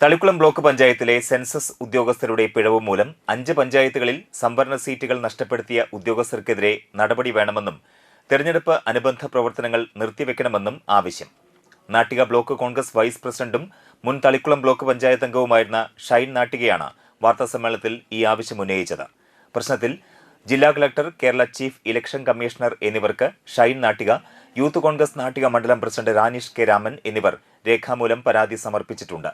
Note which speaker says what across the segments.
Speaker 1: Thalikkulam block പഞ്ചായത്തിലെ census ഉദ്യോഗസ്ഥരുടെ പിഴവ് മൂലം അഞ്ച് പഞ്ചായത്തുകളിൽ സംവരണ സീറ്റുകൾ നഷ്ടപ്പെടുത്തിയ ഉദ്യോഗസ്ഥർക്കെതിരെ നടപടി വേണമെന്നും തെരഞ്ഞെടുപ്പ് അനുബന്ധ പ്രവർത്തനങ്ങൾ നിർത്തിവെക്കണമെന്നും ആവശ്യം. നാട്ടിക ബ്ലോക്ക് കോൺഗ്രസ് വൈസ് പ്രസിഡന്റും മുൻ തളിക്കുളം ബ്ലോക്ക് പഞ്ചായത്ത് അംഗവുമായിരുന്ന ഷൈൻ നാട്ടികയാണ് വാർത്താസമ്മേളനത്തിൽ ഈ ആവശ്യം ഉന്നയിച്ചത്. പ്രശ്നത്തിൽ ജില്ലാ collector Kerala chief election commissioner എന്നിവർക്ക് ഷൈൻ നാട്ടിക യൂത്ത് കോൺഗ്രസ് നാട്ടിക മണ്ഡലം പ്രസിഡന്റ് റാനിഷ് കെ രാമൻ എന്നിവർ രേഖാമൂലം പരാതി സമർപ്പിച്ചിട്ടുണ്ട്.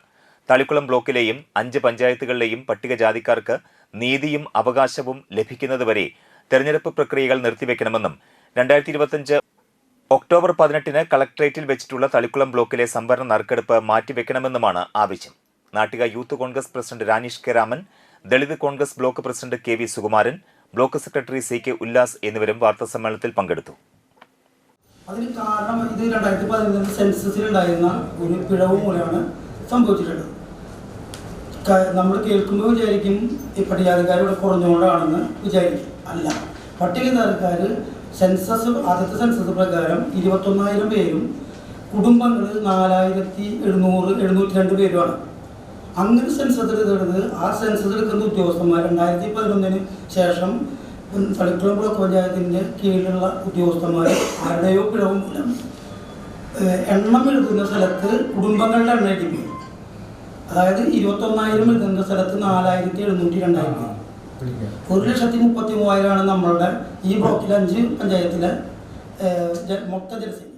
Speaker 1: തളിക്കുളം ബ്ലോക്കിലെയും അഞ്ച് പഞ്ചായത്തുകളിലെയും പട്ടികജാതിക്കാർക്ക് നീതിയും അവകാശവും ലഭിക്കുന്നതുവരെ തെരഞ്ഞെടുപ്പ് പ്രക്രിയകൾ നിർത്തിവെക്കണമെന്നും രണ്ടായിരത്തി ഇരുപത്തിയഞ്ച് ഒക്ടോബർ പതിനെട്ടിന് കളക്ട്രേറ്റിൽ വെച്ചിട്ടുള്ള തളിക്കുളം ബ്ലോക്കിലെ സംവരണ നറുക്കെടുപ്പ് മാറ്റിവെക്കണമെന്നുമാണ് ആവശ്യം. Nattika youth Congress president Ranish K Raman Dalit Congress block president K V Sukumaran block secretary C K Ullas എന്നിവരും വാർത്താസമ്മേളനത്തിൽ പങ്കെടുത്തു.
Speaker 2: അതിന് കാരണം ഇത് രണ്ടായിരത്തി സെൻസസിൽ ഉണ്ടായിരുന്ന ഒരു പിഴവ് മൂലമാണ് സംഭവിച്ചിട്ടുള്ളത്. നമ്മൾ കേൾക്കുമ്പോൾ വിചാരിക്കും ഈ പട്ടികജാതിക്കാർ ഇവിടെ കുറഞ്ഞുകൊണ്ടാണെന്ന് വിചാരിക്കും. അല്ല. പട്ടികജാതിക്കാർ സെൻസസ് ആദ്യത്തെ സെൻസസ് പ്രകാരം ഇരുപത്തൊന്നായിരം പേരും കുടുംബങ്ങൾ നാലായിരത്തി എഴുന്നൂറ് എഴുന്നൂറ്റി രണ്ട് പേരുമാണ്. അങ്ങനെ സെൻസസ് എടുത്തത് ആ സെൻസസ് എടുക്കുന്ന ഉദ്യോഗസ്ഥന്മാർ രണ്ടായിരത്തി പതിനൊന്നിന് ശേഷം തളിക്കുളം ബ്ലോക്ക് പഞ്ചായത്തിന്റെ കീഴിലുള്ള ഉദ്യോഗസ്ഥന്മാർ ആരുടെയോ പിഴവ് എണ്ണം എഴുതുന്ന സ്ഥലത്ത് കുടുംബങ്ങളുടെ എണ്ണം എഴുതി അതായത് ഇരുപത്തൊന്നായിരം എഴുതുന്ന സ്ഥലത്ത് നാലായിരത്തി എഴുന്നൂറ്റി രണ്ടായിരം. ഒരു ലക്ഷത്തി മുപ്പത്തി മൂവായിരമാണ് നമ്മളുടെ ഈ ബ്ലോക്കിലെ അഞ്ച് പഞ്ചായത്തിലെ മൊത്ത ജനസംഖ്യ